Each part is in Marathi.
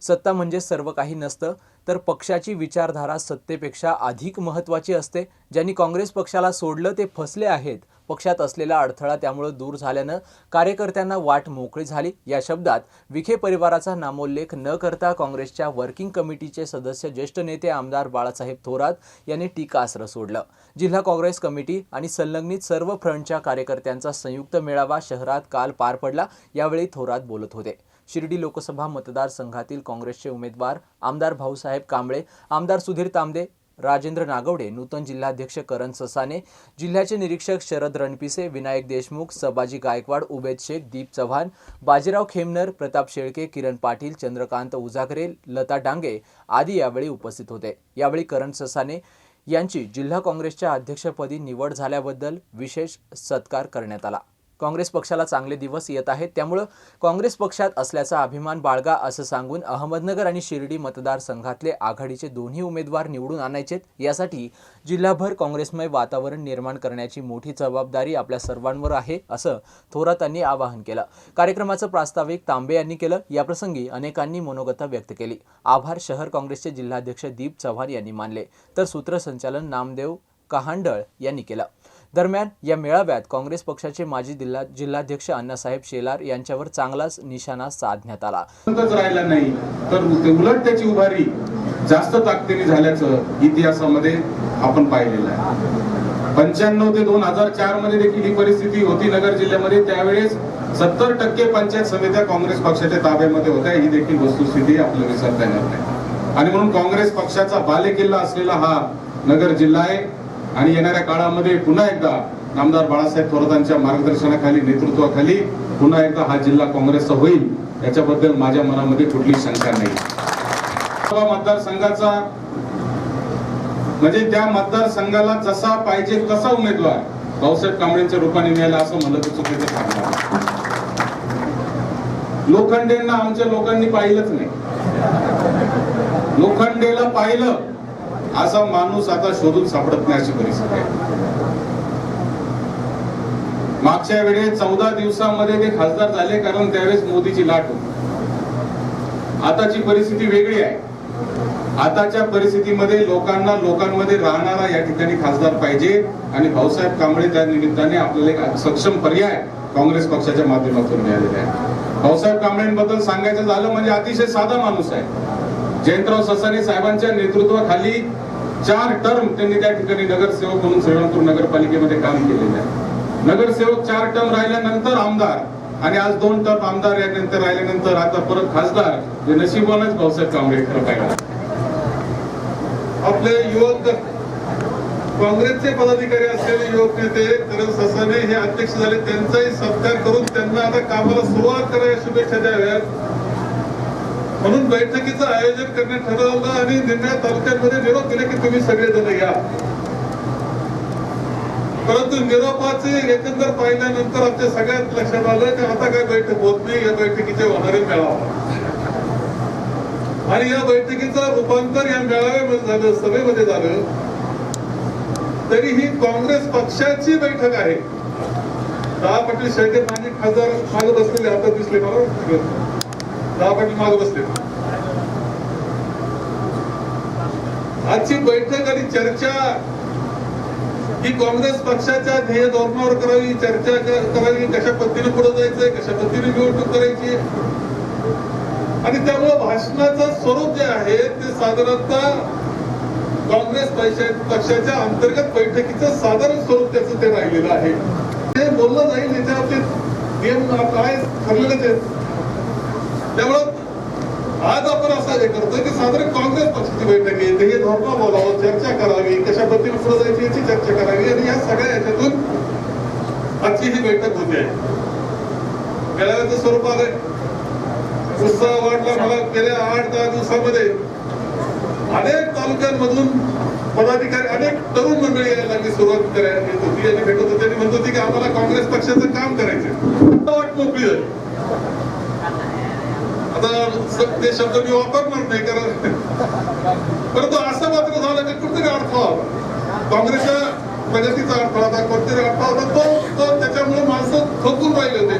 सत्ता म्हणजे सर्व काही नसतं. तर पक्षाची विचारधारा सत्तेपेक्षा अधिक महत्त्वाची असते. ज्यांनी काँग्रेस पक्षाला सोडलं ते फसले आहेत. पक्षात असलेला अडथळा त्यामुळं दूर झाल्यानं कार्यकर्त्यांना वाट मोकळी झाली. या शब्दात विखे परिवाराचा नामोल्लेख न करता काँग्रेसच्या वर्किंग कमिटीचे सदस्य ज्येष्ठ नेते आमदार बाळासाहेब थोरात यांनी टीकास्त्र सोडलं. जिल्हा काँग्रेस कमिटी आणि संलग्नित सर्व फ्रंटच्या कार्यकर्त्यांचा संयुक्त मेळावा शहरात काल पार पडला. यावेळी थोरात बोलत होते. शिर्डी लोकसभा मतदारसंघातील काँग्रेसचे उमेदवार आमदार भाऊसाहेब कांबळे आमदार सुधीर तांबे राजेंद्र नागवडे नूतन जिल्हाध्यक्ष करण ससाने जिल्ह्याचे निरीक्षक शरद रणपिसे विनायक देशमुख सबाजी गायकवाड उबेद शेख दीप चव्हाण बाजीराव खेमनर प्रताप शेळके किरण पाटील चंद्रकांत उजागरे लता डांगे आदी यावेळी उपस्थित होते. यावेळी करण ससाने यांची जिल्हा काँग्रेसच्या अध्यक्षपदी निवड झाल्याबद्दल विशेष सत्कार करण्यात आला. काँग्रेस पक्षाला चांगले दिवस येत आहेत. त्यामुळं काँग्रेस पक्षात असल्याचा अभिमान बाळगा असं सांगून अहमदनगर आणि शिर्डी मतदारसंघातले आघाडीचे दोन्ही उमेदवार निवडून आणायचेत. यासाठी जिल्हाभर काँग्रेसमय वातावरण निर्माण करण्याची मोठी जबाबदारी आपल्या सर्वांवर आहे असं थोरातांनी आवाहन केलं. कार्यक्रमाचं प्रास्ताविक तांबे यांनी केलं. याप्रसंगी अनेकांनी मनोगता व्यक्त केली. आभार शहर काँग्रेसचे जिल्हाध्यक्ष दीप चव्हाण यांनी मानले. तर सूत्रसंचालन नामदेव कहांडळ यांनी केलं. दरम्यान या मेळाव्यात काँग्रेस पक्षाचे माजी जिल्हा जिल्हाध्यक्ष अण्णासाहेब शेलार यांच्यावर चांगलाच निशाणा साधण्यात आला. राहिला नाही तर उलट त्याची उभारी जास्त ताकदीने झाल्याचं इतिहासामध्ये आपण पाहिलेलं आहे. पंच्याण्णव ते दोन हजार चारमध्ये देखील ही परिस्थिती होती नगर जिल्ह्यामध्ये त्यावेळेस सत्तर टक्के पंचायत समित्या काँग्रेस पक्षाच्या ताब्यामध्ये होत्या ही देखील वस्तुस्थिती आपल्याला विसरता येणार नाही. आणि म्हणून काँग्रेस पक्षाचा बालेकिल्ला असलेला हा नगर जिल्हा आहे आणि येणाऱ्या काळामध्ये पुन्हा एकदा आमदार बाळासाहेब थोरातांच्या मार्गदर्शनाखाली नेतृत्वाखाली पुन्हा एकदा हा जिल्हा काँग्रेसचा होईल याच्याबद्दल माझ्या मनामध्ये कुठली शंका नाही. मतदारसंघाचा म्हणजे त्या मतदारसंघाला जसा पाहिजे तसा उमेदवार भाऊसाहेब कांबळेंच्या रूपाने मिळाला असं म्हणलं तर चुकीचं ठरणार लोखंडेंना आमच्या लोकांनी पाहिलंच नाही. लोखंडेला पाहिलं असा माणूस आता शोधून सापडत नाही अशी परिस्थिती आहे. मागच्या वेळेस चौदा दिवसामध्ये ते खासदार झाले कारण त्यावेळेस मोदीची लाट होती. आताची परिस्थिती वेगळी आहे. आताच्या परिस्थितीमध्ये लोकांना लोकांमध्ये राहणारा या ठिकाणी खासदार पाहिजे आणि भाऊसाहेब कांबळे त्या निमित्ताने आपल्याला एक सक्षम पर्याय काँग्रेस पक्षाच्या माध्यमातून मिळालेला आहे. भाऊसाहेब कांबळेंबद्दल सांगायचं झालं म्हणजे अतिशय साधा माणूस आहे. जयंतराव ससाने साहेबांच्या नेतृत्वाखाली चार टर्म त्यांनी त्या ठिकाणी नगरसेवक म्हणून श्रीरामपूर नगरपालिकेमध्ये काम केलेलं आहे. नगरसेवक चार टर्म राहिल्यानंतर आमदार आणि आज दोन टर्म आमदार यानंतर राहिल्यानंतर आता परत खासदार हे नशिबानच भाऊसाहेब कांबळे पाहिजे आपले युवक काँग्रेसचे पदाधिकारी असलेले युवक नेते करण ससाने हे अध्यक्ष झाले त्यांचाही सत्कार करून त्यांना आता कामाला सुरुवात करायला शुभेच्छा द्याव्यात. म्हणून बैठकीचं आयोजन करणे ठरवलं आणि निर्णय तालुक्यांमध्ये निरोप केले की तुम्ही सगळेजण या. परंतु निरोपाचे एकंदर पाहिल्यानंतर आमच्या सगळ्यात लक्षात आलं की आता काय बैठक होत नाही या बैठकीचे होणारे मेळावा. आणि या बैठकीचं रूपांतर या मेळाव्यामध्ये झालं सभेमध्ये झालं. तरी ही काँग्रेस पक्षाची बैठक आहे. दहा पाटील शेळके माजी खासदार मागे बसलेले आता दिसले मला. दहा पाटील माग बसले आजची बैठक आणि चर्चा ही काँग्रेस पक्षाच्या ध्येय धोरणावर करावी चर्चा करावी कशा पद्धतीने पुढे जायचंय कशा पद्धतीने निवडणूक करायची. आणि त्यामुळे भाषणाचं स्वरूप जे आहे ते साधारणतः काँग्रेस पक्षाच्या अंतर्गत बैठकीचं साधारण स्वरूप त्याचं ते राहिलेलं आहे. ते बोललं जाईल याच्या बाबतीत नियम काय ठरलेलेच आहेत. त्यामुळं आज आपण असं हे करतोय की साधारण काँग्रेस पक्षाची बैठक येते हे धोरणं बोलावं चर्चा करावी कशा पद्धतीने पुढे जायची याची चर्चा करावी आणि या सगळ्या याच्यातून आजची ही बैठक होते. आहे मेळाव्याचं स्वरूप आलंय. उत्साह वाढला मला गेल्या आठ दहा दिवसामध्ये. अनेक तालुक्यांमधून पदाधिकारी अनेक तरुण मंडळी यायला लागली सुरुवात करायला येत होती. आणि भेटत होती. आणि म्हणत होती की आम्हाला काँग्रेस पक्षाचं काम करायचं वाट मोकळी झाली. आता ते शब्द मी वापरणार नाही कारण परंतु असं मात्र झालं की कुठेतरी अडथळा होता काँग्रेसच्या प्रगतीचा अडथळा होता कोणतरी अडथळा होता तो तो त्याच्यामुळे माणसं थकून राहिले होते.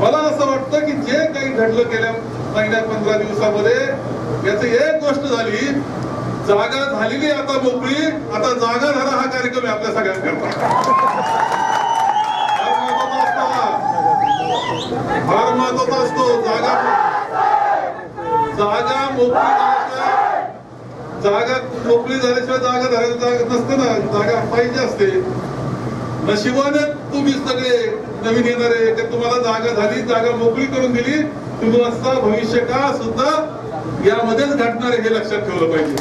मला असं वाटतं की जे काही घडलं गेल्या महिन्यात पंधरा दिवसामध्ये याची एक गोष्ट झाली जागा झालेली आता मोकळी आता जागा झाला हा कार्यक्रम आहे आपल्या सगळ्यांकरता फार महत्त्वाचा असतो जागा जागा मोकळी जागा. मोकळी झाल्याशिवाय जागा धरायला जागा नसते ना. जागा पाहिजे असते. नशिबाने तुम्ही सगळे नवीन येणारे ते तुम्हाला जागा झाली जागा मोकळी करून दिली तुम्ही असता भविष्य का सुद्धा यामध्येच घडणार आहे हे लक्षात ठेवलं पाहिजे.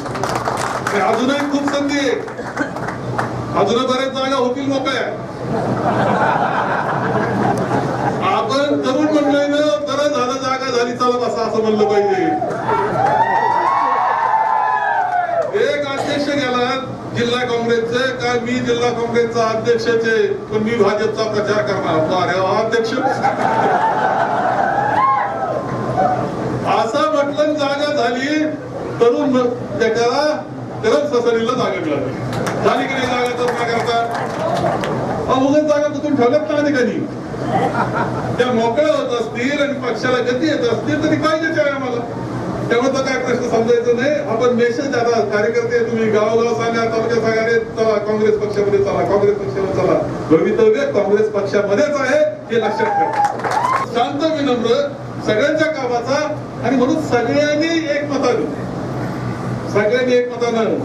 आणि अजूनही खूप संधी आहे. अजून बऱ्याच जागा होतील मोकळ्या. आपण तरुण मंडळीनं बरं झालं जागा झाली चालत असं असं म्हणलं पाहिजे. एक अध्यक्ष गेला जिल्हा काँग्रेसचे का मी जिल्हा काँग्रेसचा अध्यक्षचे पण मी भाजपचा प्रचार करणार. अरे अध्यक्ष. असं म्हटलं जागा झाली. तरुण म- त्याला गरम ससरीला जागा मिळाली. झाली की नाही जागा तर काय करता अहो, जागा कुठून ठेवल्यात ना ठिकाणी त्या मोकळ्या होत असतील आणि पक्षाला गती येत असतील तरी काय आहे आम्हाला. त्यामुळे तर काय प्रश्न समजायचं नाही. आपण मेसेज आता कार्यकर्ते तुम्ही गावगाव सांगा तालुक्या सांगा रे चला काँग्रेस पक्षामध्ये चला काँग्रेस पक्षामध्ये चला. भवितव्य काँग्रेस पक्षामध्येच आहे हे लक्षात ठेवा. शांत विनम्र सगळ्यांच्या कामाचा आणि म्हणून सगळ्यांनी एकमतानं. सगळ्यांनी एकमतानं.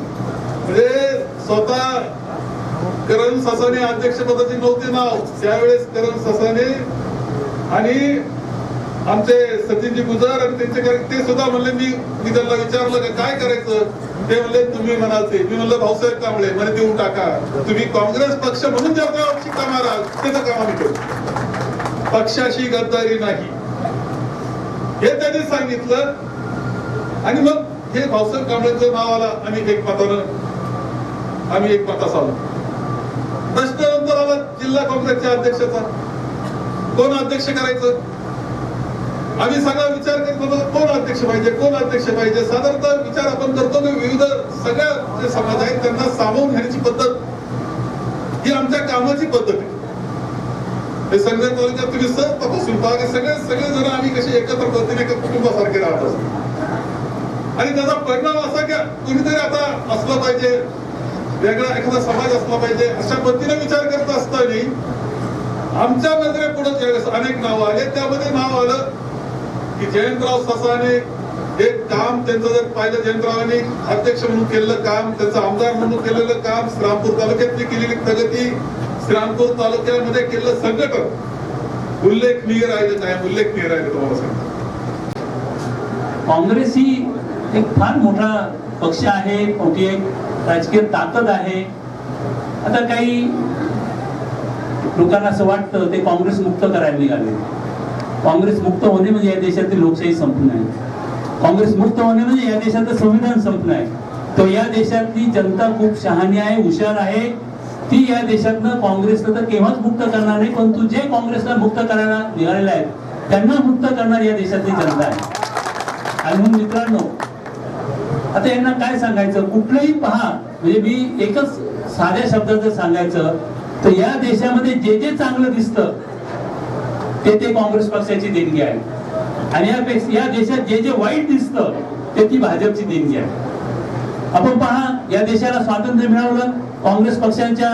म्हणजे स्वतः करण ससाने अध्यक्षपदाचे नव्हते नाव. त्यावेळेस करण ससाने आणि आमचे सचिनजी गुजर आणि त्यांचे ते सुद्धा म्हणले मी मी त्यांना विचारलं का काय करायचं? ते म्हणले तुम्ही म्हणाचे मी म्हणलं भाऊसाहेब कांबळे मला देऊन टाका. तुम्ही काँग्रेस पक्ष म्हणून ज्या शिक्का माराल त्याचं काम आम्ही करू. पक्षाशी गद्दारी नाही. हे त्यांनी सांगितलं. आणि मग हे भाऊसाहेब कांबळेचं नाव आला. आणि एक मतानं आम्ही एक मतास आलो प्रश्ननंतर आला जिल्हा काँग्रेसच्या अध्यक्षाचा कोण अध्यक्ष करायचं? आम्ही सगळा विचार करत होतो कोण अध्यक्ष पाहिजे कोण अध्यक्ष पाहिजे? साधारणतः विचार आपण करतो की विविध सगळ्या जे समाज आहेत त्यांना सामावून घेण्याची पद्धत ही आमच्या कामाची पद्धत आहे. हे सगळे तालुक्यात तुम्ही सर तपासून पहा की सगळे सगळे जण आम्ही कसे एकत्र पद्धतीने एका कुटुंबासारखे राहत असतो. आणि त्याचा परिणाम असा की कुणीतरी आता असलं पाहिजे वेगळा एखादा समाज असला पाहिजे अशा पद्धतीने विचार करत असताना आमच्या नजरेपुढे ज्यावेळेस अनेक नावं आले त्यामध्ये नाव आलं की जयंतराव ससाने हे काम त्यांचं जर पाहिलं जयंतरावांनी अध्यक्ष म्हणून केलेलं काम त्यांचं आमदार म्हणून केलेलं काम श्रीरामपूर तालुक्यातली केलेली प्रगती श्रीरामपूर तालुक्यामध्ये केलेलं संघटन. उल्लेखनीय राहिलं काय? उल्लेखनीय राहिलं तुम्हाला सांगतो. काँग्रेस ही एक फार मोठा पक्ष आहे मोठी एक राजकीय ताकद आहे. आता काही लोकांना असं वाटतं ते काँग्रेस मुक्त करायला निघाले. काँग्रेस मुक्त होणे म्हणजे या देशातील लोकशाही संपणं आहे काँग्रेस मुक्त होणे म्हणजे या देशाचं संविधान संपणं आहे तर या देशातली जनता खूप शहाणी आहे हुशार आहे. ती या देशातनं काँग्रेसला तर केव्हाच मुक्त करणार नाही परंतु जे काँग्रेसला मुक्त करायला निघालेले आहेत त्यांना मुक्त करणार या देशातली जनता आहे. आणि म्हणून मित्रांनो आता यांना काय सांगायचं? कुठलंही पहा. म्हणजे मी एकच साध्या शब्दात जर सांगायचं तर या देशामध्ये जे जे चांगलं दिसतं ते ते काँग्रेस पक्षाची देणगी आहे. आणि यापेक्षा या देशात जे जे वाईट दिसतं ते ती भाजपची देणगी आहे. आपण पहा या देशाला स्वातंत्र्य मिळवलं काँग्रेस पक्षाच्या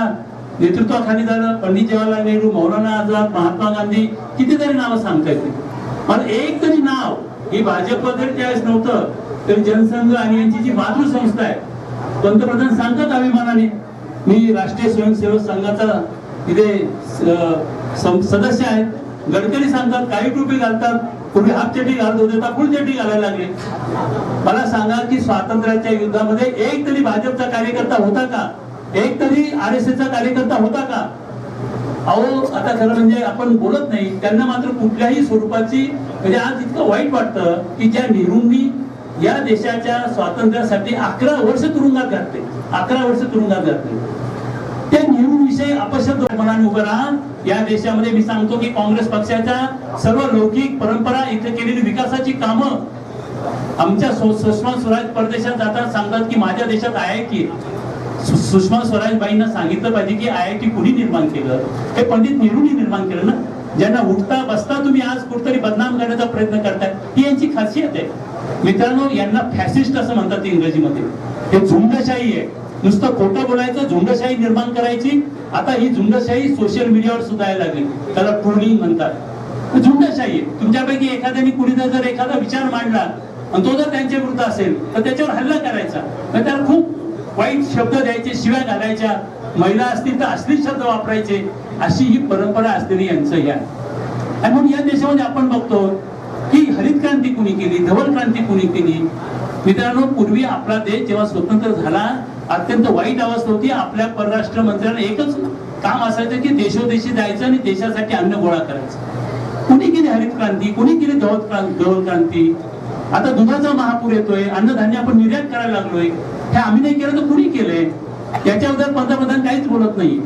नेतृत्वाखाली झालं पंडित जवाहरलाल नेहरू मौलाना आझाद महात्मा गांधी कितीतरी नावं सांगता येतील. मला एक तरी नाव ही भाजप जरी त्यावेळेस नव्हतं. तर जनसंघ आणि यांची जी मातृसंस्था आहे पंतप्रधान सांगतात अभिमानाने मी राष्ट्रीय स्वयंसेवक संघाचा इथे अं, सदस्य आहे. गडकरी सांगतात काही टोपी घालतात पूर्वी हाफ घालत होते आता फुल चटी घालायला लागले. मला सांगा की स्वातंत्र्याच्या युद्धामध्ये एक तरी भाजपचा कार्यकर्ता होता का? एक तरी आर एस एसचा कार्यकर्ता होता का? अहो आता खरं म्हणजे आपण बोलत नाही. त्यांना मात्र कुठल्याही स्वरूपाची म्हणजे आज इतकं वाईट वाटतं की ज्या नेहरूंनी या देशाच्या स्वातंत्र्यासाठी अकरा वर्ष तुरुंगात घातले. अकरा वर्ष तुरुंगात घातले. त्या नेहरूविषयी अपशब्द मनाने उभं राहा. या देशामध्ये मी सांगतो की काँग्रेस पक्षाच्या सर्व लौकिक परंपरा इथे केलेली विकासाची कामं आमच्या सुषमा स्वराज परदेशात जातात सांगतात की माझ्या देशात I I T Sushma Swaraj बाईंना सांगितलं पाहिजे की आय आय टी कुणी निर्माण केलं? हे पंडित नेहरूंनी निर्माण केलं ना? ज्यांना उठता बसता तुम्ही आज कुठतरी बदनाम करण्याचा प्रयत्न करताय. ही यांची खासियत आहे. मित्रांनो यांना फॅसिस्ट असं म्हणतात इंग्रजीमध्ये. हे झुंडशाही आहे. नुसतं खोटं बोलायचं झुंडशाही निर्माण करायची आता ही झुंडशाही सोशल मीडियावर सुद्धा यायला लागली. त्याला ट्रोलिंग म्हणतात. झुंडशाही आहे. तुमच्यापैकी एखाद्याने कुणी जर एखादा विचार मांडला आणि तो जर त्यांच्या विरुद्ध असेल तर त्याच्यावर हल्ला करायचा. तर त्याला खूप वाईट शब्द द्यायचे शिव्या घालायच्या. महिला असतील तर अश्लील शब्द वापरायचे. अशी ही परंपरा असलेली यांचं हे आहे. आणि म्हणून या देशामध्ये आपण बघतो ही हरित क्रांती कुणी केली? धवल क्रांती कुणी केली? मित्रांनो पूर्वी आपला देश जेव्हा स्वतंत्र झाला अत्यंत वाईट अवस्था होती. आपल्या परराष्ट्र मंत्र्यांना एकच काम असायचं की देशोदेशी जायचं आणि देशासाठी अन्न गोळा करायचं. कुणी केली हरित क्रांती कुणी केली धवल क्रांती धवल क्रांती आता दुधाचा महापूर येतोय अन्नधान्य आपण निर्यात करायला लागलोय. हे आम्ही नाही केलं तर कुणी केलंय? याच्याबद्दल पंतप्रधान काहीच बोलत नाही.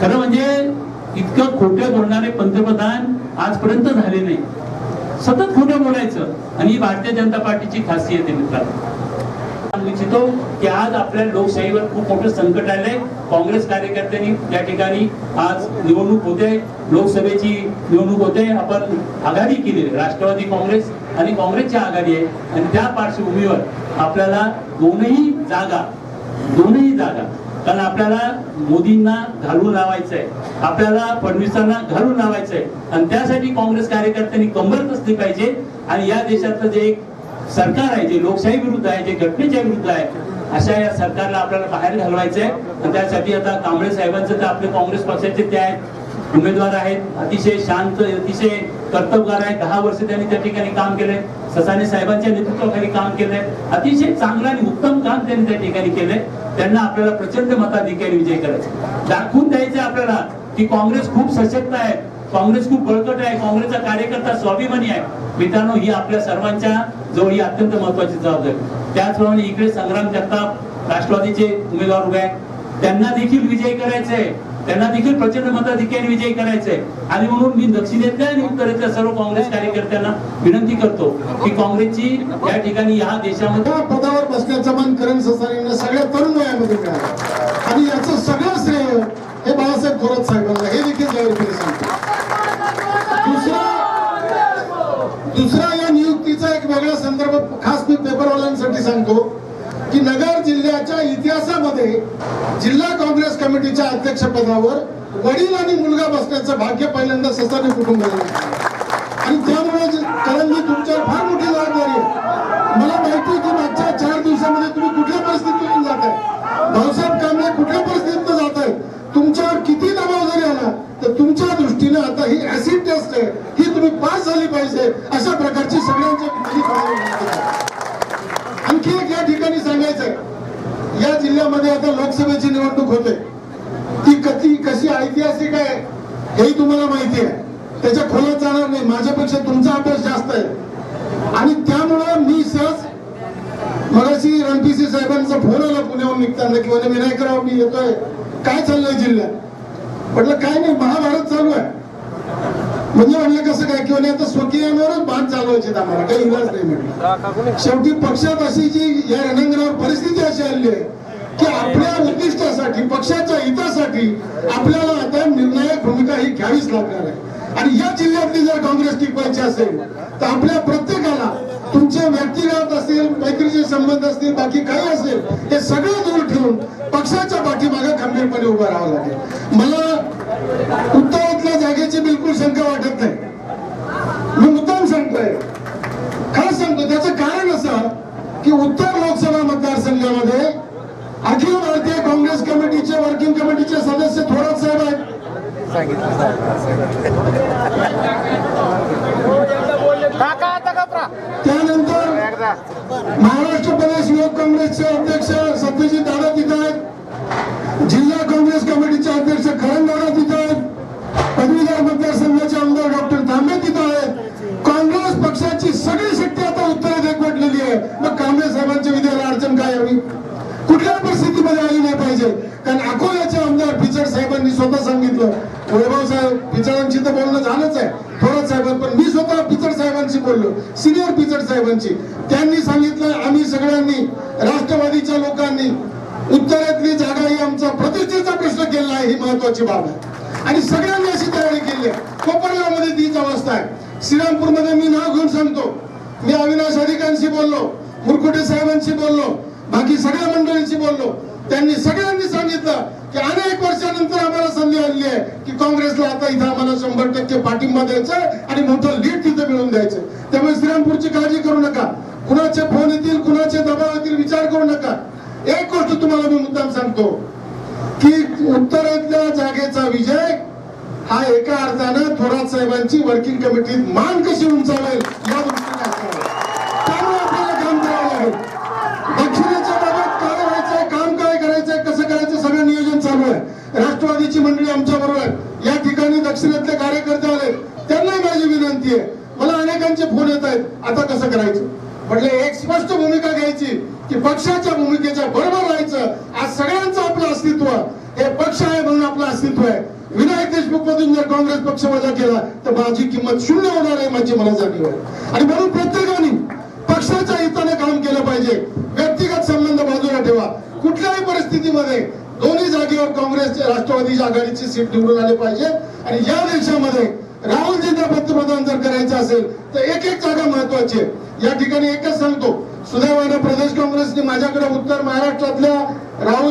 खरं म्हणजे इतकं खोटं बोलणारे पंतप्रधान आजपर्यंत झाले नाही. सतत खोटं बोलायचं आणि ही भारतीय जनता पार्टीची खासियत आहे मित्रांनो. सांगू इच्छितो की आज आपल्या लोकशाहीवर खूप मोठं संकट आलंय. काँग्रेस कार्यकर्त्यांनी या ठिकाणी आज निवडणूक होते. लोकसभेची निवडणूक होते. आपण आघाडी केली. राष्ट्रवादी काँग्रेस आणि काँग्रेसची आघाडी आहे. आणि त्या पार्श्वभूमीवर आपल्याला दोनही जागा दोनही जागा कारण आपल्याला मोदींना घालून लावायचंय. आपल्याला फडणवीसांना घालून लावायचंय. आणि त्यासाठी काँग्रेस कार्यकर्त्यांनी कंबर कसली पाहिजे? आणि या देशातलं जे एक सरकार आहे जे लोकशाही विरुद्ध आहे जे घटनेच्या विरुद्ध आहे अशा या सरकारला आपल्याला बाहेर घालवायचंय. आणि त्यासाठी आता कांबळे साहेबांचं तर आपले काँग्रेस पक्षाचे ते आहेत. उमेदवार आहेत. अतिशय शांत अतिशय कर्तबगार आहेत. दहा वर्ष त्यांनी त्या ठिकाणी काम केलंय. ससाने साहेबांच्या नेतृत्वाखाली काम केलंय. अतिशय चांगलं आणि उत्तम काम त्यांनी त्या ठिकाणी केलंय. त्यांना आपल्याला प्रचंड मताधिकारी विजय करायचा. दाखवून द्यायचं आपल्याला की काँग्रेस खूप सशक्त आहे. काँग्रेस खूप बळकट आहे. काँग्रेसचा कार्यकर्ता स्वाभिमानी आहे. मित्रांनो ही आपल्या सर्वांच्या जवळ ही अत्यंत महत्वाची जबाबदारी त्याचप्रमाणे इकडे संग्राम जगताप राष्ट्रवादीचे उमेदवार उभे आहेत. त्यांना देखील विजय करायचे त्यांना देखील प्रचंड मताधिक्याने विजय आहे आणि म्हणून मी दक्षिणेतल्या आणि उत्तरेतल्या सर्व काँग्रेस कार्यकर्त्यांना विनंती करतो की काँग्रेसची या ठिकाणी या देशामध्ये पदावर बसण्याचं मन करण ससारींना सगळ्या तरुण वयामध्ये मिळालं. आणि याचं सगळं श्रेय हे बाळासाहेब थोरात साहेबांना. हे देखील जाहीरपणे सांगतो दुसरा दुसरा या नियुक्तीचा एक वेगळा संदर्भ खास मी पेपरवाल्यांसाठी सांगतो. की नगर जिल्ह्याच्या इतिहासामध्ये जिल्हा काँग्रेस कमिटीच्या अध्यक्षपदावर वडील आणि मुलगा बसण्याचं भाग्य पहिल्यांदा ससाने कुटुंबाला आणि त्यामुळे जे- तुमच्यावर फार मोठी जबाबदारी आहे. मला माहिती आहे की मागच्या चार दिवसामध्ये तुम्ही कुठल्या परिस्थितीतून जात आहे भाऊसाहेब कांबळे कुठल्या परिस्थितीतून जात आहे तुमच्यावर किती दबाव जरी आला तर तुमच्या दृष्टीने आता ही ऍसिड टेस्ट आहे. ही तुम्ही पास झाली पाहिजे अशा प्रकारची सगळ्यांच्या माझी काळजी विनंती आहे. आणखी एक या ठिकाणी सांगायचंय या जिल्ह्यामध्ये आता लोकसभेची निवडणूक होते. ती कधी कशी ऐतिहासिक आहे हेही तुम्हाला माहिती आहे. त्याच्या खोलात जाणार नाही. माझ्यापेक्षा तुमचा अभ्यास जास्त आहे. आणि त्यामुळं मी सहज मगाशी रणपीसी साहेबांचा फोन आला पुण्याहून निघताना की म्हणे विनायकराव मी येतोय. काय चाललंय जिल्ह्यात? म्हटलं काय नाही महाभारत चालू आहे. म्हणजे म्हणलं कसं काय? किंवा आता स्वकीयांवरच बाण चालवायचे आम्हाला. काही इलाज नाही म्हटलं. शेवटी पक्षात अशी जी या रणांगणावर परिस्थिती अशी आली आहे की आपल्या उद्दिष्टासाठी पक्षाच्या हितासाठी आपल्याला आता निर्णायक भूमिका ही घ्यावीच लागणार आहे. आणि या जिल्ह्यातली जर काँग्रेस टिकवायची असेल तर आपल्या प्रत्येकाला तुमचे व्यक्तिगत असेल मैत्रीचे संबंध असतील बाकी काही असेल हे सगळं दूर ठेवून पक्षाच्या पाठीमागे खंबीरपणे उभं राहावं लागेल. मला उत्तरातल्या जागेची बिलकुल शंका वाटत नाही. मी मुद्दाम सांगतोय. खरं सांगतो त्याचं कारण असं की उत्तर त्यानंतर आहे ही महत्वाची बाब आहे. आणि सगळ्यांनी अशी तयारी केली आहे. कोपरगावमध्ये तीच अवस्था आहे. श्रीरामपूरमध्ये मी नाव घेऊन सांगतो. मी अविनाश अधिकांशी बोललो मुरकुटे साहेबांशी बोललो बाकी सगळ्या मंडळींशी बोललो. त्यांनी सगळ्यांनी सांगितलं की अनेक वर्षानंतर आम्हाला संधी आली आहे की काँग्रेसला आता इथं आम्हाला शंभर टक्के पाठिंबा द्यायचा आणि मोठं लीड तिथं मिळवून द्यायचं त्यामुळे श्रीरामपूरची काळजी करू नका. कुणाचे फोन येतील कुणाचे दबाव येतील विचार करू नका. एक गोष्ट तुम्हाला मी मुद्दाम सांगतो. की उत्तरेतल्या जागेचा विजय हा एका अर्थानं थोरात साहेबांची वर्किंग कमिटीत मान कशी उंचावेल? या दृष्टीने असणार त्यामुळे आपल्याला काम करावं लागेल. दक्षिणेच्या बाबत काय व्हायचंय काम काय करायचंय कसं करायचं सगळं नियोजन चालू आहे. राष्ट्रवादीची मंडळी आमच्या बरोबर आहे या ठिकाणी दक्षिणेतले कार्यकर्ते आले त्यांनाही माझी विनंती आहे. मला अनेकांचे फोन येत आहेत. आता कसं करायचं? म्हटलं एक स्पष्ट भूमिका घ्यायची की पक्षाच्या भूमिकेच्या बरोबर राहायचं. आज सगळ्या आपलं अस्तित्व हे पक्ष आहे म्हणून आपलं अस्तित्व आहे विनायक देशमुख मधून जर काँग्रेस पक्ष वजा केला तर माझी किंमत शून्य होणार आहे माझी मला जाणीव आहे. आणि म्हणून प्रत्येकाने पक्षाच्या हिताने काम केलं पाहिजे. व्यक्तिगत संबंध बाजूला ठेवा. कुठल्याही परिस्थितीमध्ये दोन्ही जागेवर काँग्रेसचे राष्ट्रवादी आघाडीची सीट निवडून आले पाहिजे. आणि या देशामध्ये राहुलजींना पंतप्रधान जर करायचं असेल तर एक एक जागा महत्वाची आहे. या ठिकाणी एकच सांगतो. सुदैवानं प्रदेश काँग्रेसने माझ्याकडे उत्तर महाराष्ट्रातल्या राहुल